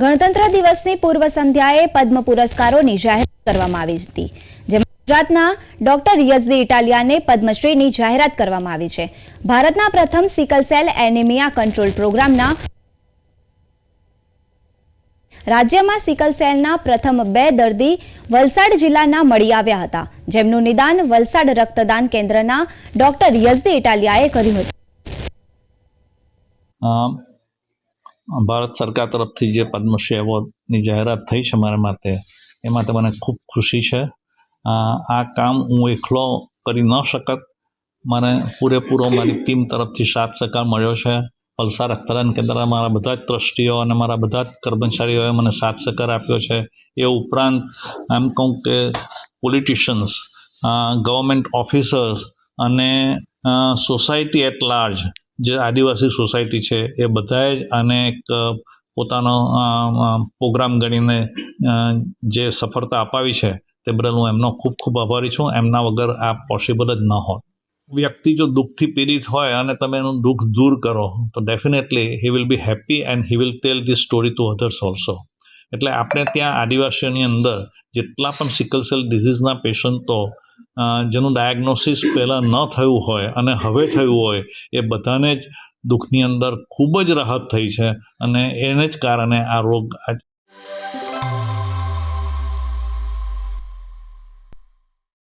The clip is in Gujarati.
ગણતંત્ર દિવસની પૂર્વ સંધ્યાએ પદ્મ પુરસ્કારોની જાહેરાત કરવામાં આવી હતી, જેમાં ગુજરાતના ડોક્ટર યઝદી ઇટાલિયાને પદ્મશ્રીની જાહેરાત કરવામાં આવી છે. ભારતના પ્રથમ સિકલ સેલ એનિમિયા કંટ્રોલ પ્રોગ્રામના રાજ્યમાં સિકલ સેલના પ્રથમ બે દર્દી વલસાડ જિલ્લાના મળી આવ્યા હતા, જેમનું નિદાન વલસાડ રક્તદાન કેન્દ્રના ડોક્ટર યઝદી ઇટાલિયાએ કર્યું હતું. ભારત સરકાર તરફથી જે પદ્મશ્રી એવોર્ડની જાહેરાત થઈ છે મારા માટે એ માટે મને ખૂબ ખુશી છે. આ કામ હું એકલો કરી ન શકત. મને પૂરેપૂરો મારી ટીમ તરફથી સાથ સહકાર મળ્યો છે. પલસાર રક્તદાન કેન્દ્રના મારા બધા જ ટ્રસ્ટીઓ અને મારા બધા જ કર્મચારીઓએ મને સાથ સહકાર આપ્યો છે. એ ઉપરાંત એમ કહું કે પોલિટિશિયન્સ ગવર્મેન્ટ ઓફિસર્સ અને સોસાયટી એટ લાર્જ જે આદિવાસી સોસાયટી છે એ બધાએ જ આને એક પોતાનો પ્રોગ્રામ ગણીને જે સફળતા અપાવી છે તે બદલ હું એમનો ખૂબ ખૂબ આભારી છું. એમના વગર આ પોસિબલ જ ન હોત. વ્યક્તિ જો દુઃખથી પીડિત હોય અને તમે એનું દુઃખ દૂર કરો, તો definitely he will be happy and he will tell this story to others also એટલે આપણે ત્યાં આદિવાસીઓની અંદર જેટલા પણ સિકલ સેલ ડિઝીઝના પેશન્ટો જેનું ડાયગ્નોસિસ પહેલાં ન થયું હોય અને હવે થયું હોય, એ બધાને જ દુઃખની અંદર ખૂબ જ રાહત થઈ છે અને એને જ કારણે આ રોગ